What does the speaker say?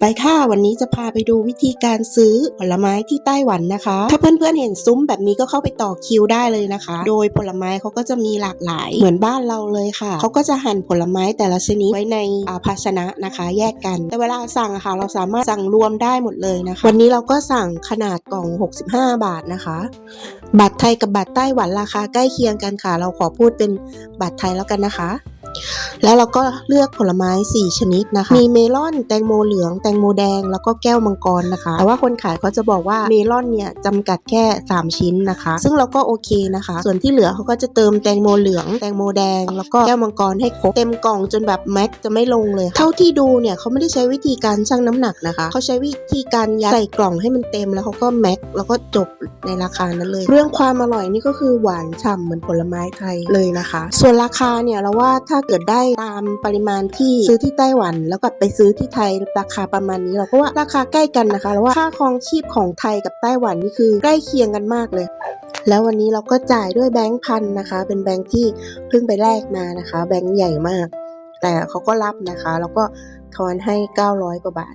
ไปค่ะวันนี้จะพาไปดูวิธีการซื้อผลไม้ที่ไต้หวันนะคะ ถ้าเพื่อนๆเห็นซุ้มแบบนี้ก็เข้าไปต่อคิวได้เลยนะคะ โดยผลไม้เขาก็จะมีหลากหลายเหมือนบ้านเราเลยค่ะเขาก็จะหั่นผลไม้แต่ละชนิดไว้ในภาชนะนะคะ แยกกัน แต่เวลาสั่งะค่ะ เราสามารถสั่งรวมได้หมดเลยนะคะ วันนี้เราก็สั่งขนาดกล่อง 65 บาทนะคะ บัตรไทยกับบัตรไต้หวันราคาใกล้เคียงกันค่ะ เราขอพูดเป็นบัตรไทยแล้วกันนะคะ แล้วเราก็เลือกผลไม้ 4 ชนิดนะคะ มีเมลอน แตงโมเหลือง แตงโมแดง แล้วก็แก้วมังกรนะคะ แต่ว่าคนขายเขาจะบอกว่าเมลอนเนี่ยจำกัดแค่ 3 ชิ้นนะคะ ซึ่งเราก็โอเคนะคะ ส่วนที่เหลือเขาก็จะเติมแตงโมเหลือง แตงโมแดง แล้วก็แก้วมังกรให้ครบ เต็มกล่องจนแบบแม็กจะไม่ลงเลย เท่าที่ดูเนี่ยเขาไม่ได้ใช้วิธีการชั่งน้ำหนักนะคะ เขาใช้วิธีการยัดใส่กล่องให้มันเต็มแล้วเขาก็แม็กแล้วก็จบในราคานั้นเลย เรื่องความอร่อยนี่ก็คือหวานฉ่ำเหมือนผลไม้ไทยเลยนะคะ ส่วนราคาเนี่ยเราว่าถ้าเกิดได้ตามปริมาณที่ซื้อที่ไต้หวัน แล้วก็ไปซื้อที่ไทยราคาประมาณนี้เราก็ว่าราคาใกล้กันนะคะแล้วว่าค่าครองชีพของไทยกับไต้หวันนี่คือใกล้เคียงกันมากเลย แล้ววันนี้เราก็จ่ายด้วยแบงค์พันนะคะ เป็นแบงค์ที่เพิ่งไปแลกมานะคะ แบงค์ใหญ่มาก แต่เขาก็รับนะคะ แล้วก็ทอนให้ 900 กว่าบาท